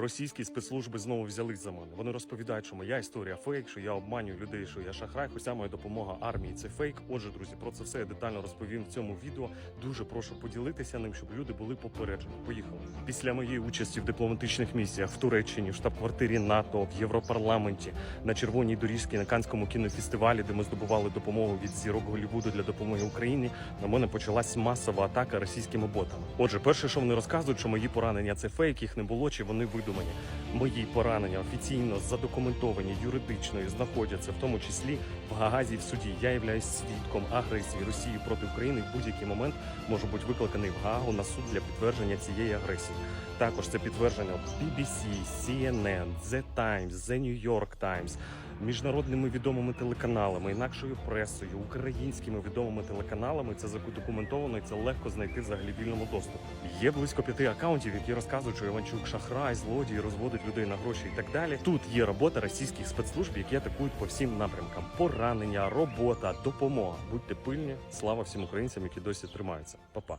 Російські спецслужби знову взялись за мене. Вони розповідають, що моя історія фейк, що я обманюю людей, що я шахрай. Уся моя допомога армії це фейк. Отже, друзі, про це все я детально розповім в цьому відео. Дуже прошу поділитися ним, щоб люди були попереджені. Поїхали. Після моєї участі в дипломатичних місіях в Туреччині, в штаб-квартирі НАТО, в Європарламенті, на червоній доріжці на Канському кінофестивалі, де ми здобували допомогу від зірок Голлівуду для допомоги Україні. На мене почалась масова атака російськими ботами. Отже, перше, що вони розказують, що мої поранення це фейк, їх не було чи вони видумані. Мої поранення офіційно задокументовані юридично і знаходяться, в тому числі в Гагазі в суді. Я являюсь свідком агресії Росії проти України. В будь-який момент можу бути викликаний в Гаагу на суд для підтвердження цієї агресії. Також це підтвердження BBC, CNN, The Times, The New York Times, міжнародними відомими телеканалами, інакшою пресою, українськими відомими телеканалами. Це задокументовано і це легко знайти взагалі вільному доступі. Є близько п'яти акаунтів, які розказують, що Іванчук шахрай, злодій, розводить людей на гроші і так далі. Тут є робота російських спецслужб, які атакують по всім напрямкам: поранення, робота, допомога. Будьте пильні. Слава всім українцям, які досі тримаються. Па-па.